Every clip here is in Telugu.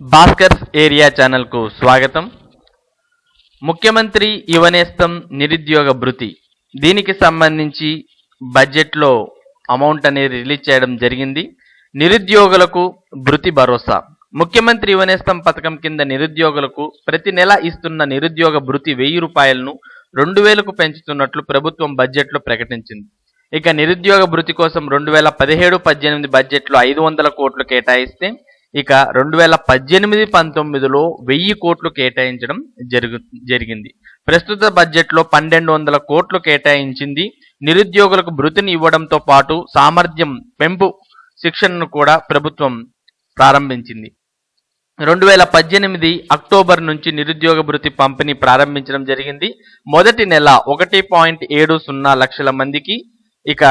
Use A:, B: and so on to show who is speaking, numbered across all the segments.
A: భాస్కర్స్ ఏరియా ఛానల్కు స్వాగతం. ముఖ్యమంత్రి యువనేస్తం నిరుద్యోగ భృతి. దీనికి సంబంధించి బడ్జెట్లో అమౌంట్ అనేది రిలీజ్ చేయడం జరిగింది. నిరుద్యోగులకు భృతి భరోసా. ముఖ్యమంత్రి యువనేస్తం పథకం కింద నిరుద్యోగులకు ప్రతి నెల ఇస్తున్న నిరుద్యోగ భృతి వెయ్యి రూపాయలను రెండు వేలకు పెంచుతున్నట్లు ప్రభుత్వం బడ్జెట్లో ప్రకటించింది. ఇక నిరుద్యోగ భృతి కోసం రెండు వేల పదిహేడు పద్దెనిమిది బడ్జెట్లో ఐదు వందల కోట్లు కేటాయిస్తే ఇక రెండు వేల పద్దెనిమిది పంతొమ్మిదిలో వెయ్యి కోట్లు కేటాయించడం జరుగు జరిగింది. ప్రస్తుత బడ్జెట్లో పన్నెండు వందల కోట్లు కేటాయించింది. నిరుద్యోగులకు భృతిని ఇవ్వడంతో పాటు సామర్థ్యం పెంపు శిక్షణను కూడా ప్రభుత్వం ప్రారంభించింది. రెండు వేల పద్దెనిమిది అక్టోబర్ నుంచి నిరుద్యోగ భృతి పంపిణీ ప్రారంభించడం జరిగింది. మొదటి నెల ఒకటి పాయింట్ ఏడు సున్నా లక్షల మందికి ఇక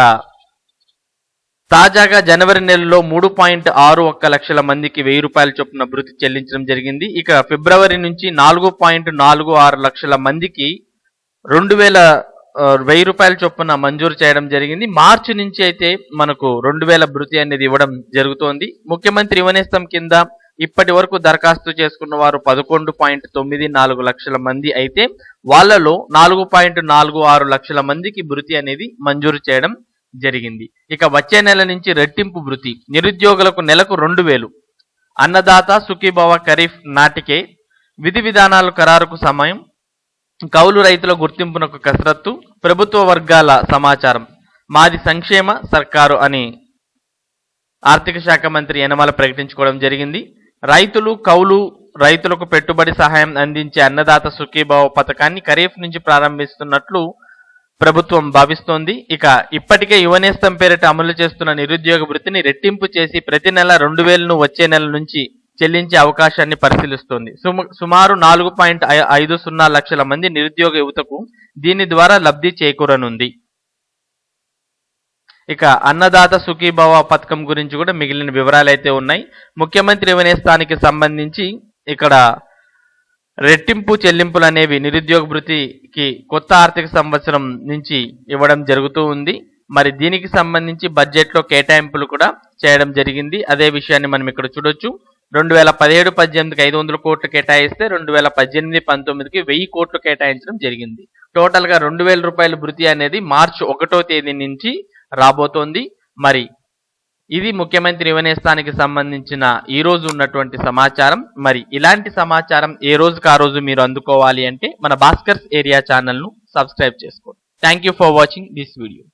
A: తాజాగా జనవరి నెలలో మూడు పాయింట్ ఆరు ఒక్క లక్షల మందికి వెయ్యి రూపాయల చొప్పున భృతి చెల్లించడం జరిగింది. ఇక ఫిబ్రవరి నుంచి నాలుగు పాయింట్ నాలుగు ఆరు లక్షల మందికి రెండు వేల వెయ్యి రూపాయల చొప్పున మంజూరు చేయడం జరిగింది. మార్చి నుంచి అయితే మనకు రెండు వేల భృతి అనేది ఇవ్వడం జరుగుతోంది. ముఖ్యమంత్రి యువనేస్తం కింద ఇప్పటి వరకు దరఖాస్తు చేసుకున్న వారు పదకొండు పాయింట్ తొమ్మిది నాలుగు లక్షల మంది అయితే వాళ్ళలో నాలుగు పాయింట్ నాలుగు ఆరు లక్షల మందికి భృతి అనేది మంజూరు చేయడం జరిగింది. ఇక వచ్చే నెల నుంచి రెట్టింపు వృత్తి. నిరుద్యోగులకు నెలకు రెండు వేలు. అన్నదాత సుఖీభవ ఖరీఫ్ నాటికే విధి విధానాలు ఖరారుకు సమయం. కౌలు రైతుల గుర్తింపునకు కసరత్తు. ప్రభుత్వ వర్గాల సమాచారం. మాది సంక్షేమ సర్కారు అని ఆర్థిక శాఖ మంత్రి యనమల ప్రకటించుకోవడం జరిగింది. రైతులు కౌలు రైతులకు పెట్టుబడి సహాయం అందించే అన్నదాత సుఖీభావ పథకాన్ని ఖరీఫ్ నుంచి ప్రారంభిస్తున్నట్లు ప్రభుత్వం భావిస్తోంది. ఇక ఇప్పటికే యువనేస్తం పేరిట అమలు చేస్తున్న నిరుద్యోగ వృత్తిని రెట్టింపు చేసి ప్రతి నెల రెండు వేలను వచ్చే నెల నుంచి చెల్లించే అవకాశాన్ని పరిశీలిస్తోంది. సుమ- సుమారు నాలుగు పాయింట్ ఐదు సున్నా లక్షల మంది నిరుద్యోగ యువతకు దీని ద్వారా లబ్ధి చేకూరనుంది. ఇక అన్నదాత సుఖీభవ పథకం గురించి కూడా మిగిలిన వివరాలు అయితే ఉన్నాయి. ముఖ్యమంత్రి యువనేస్తానికి సంబంధించి ఇక్కడ రెట్టింపు చెల్లింపులు అనేవి నిరుద్యోగ భృతికి కొత్త ఆర్థిక సంవత్సరం నుంచి ఇవ్వడం జరుగుతూ ఉంది. మరి దీనికి సంబంధించి బడ్జెట్లో కేటాయింపులు కూడా చేయడం జరిగింది. అదే విషయాన్ని మనం ఇక్కడ చూడొచ్చు. రెండు వేల పదిహేడు పద్దెనిమిదికి ఐదు వందల కోట్లు కేటాయిస్తే రెండు వేల పద్దెనిమిది పంతొమ్మిదికి వెయ్యి కోట్లు కేటాయించడం జరిగింది. టోటల్గా రెండు వేల రూపాయల భృతి అనేది మార్చి ఒకటో తేదీ నుంచి రాబోతోంది. మరి ఇది ముఖ్యమంత్రి యువనేస్తానికి సంబంధించిన ఈ రోజు ఉన్నటువంటి సమాచారం. మరి ఇలాంటి సమాచారం ఏ రోజుకి ఆ రోజు మీరు అందుకోవాలి అంటే మన భాస్కర్స్ ఏరియా ఛానల్ను సబ్స్క్రైబ్ చేసుకోండి. Thank you for watching this video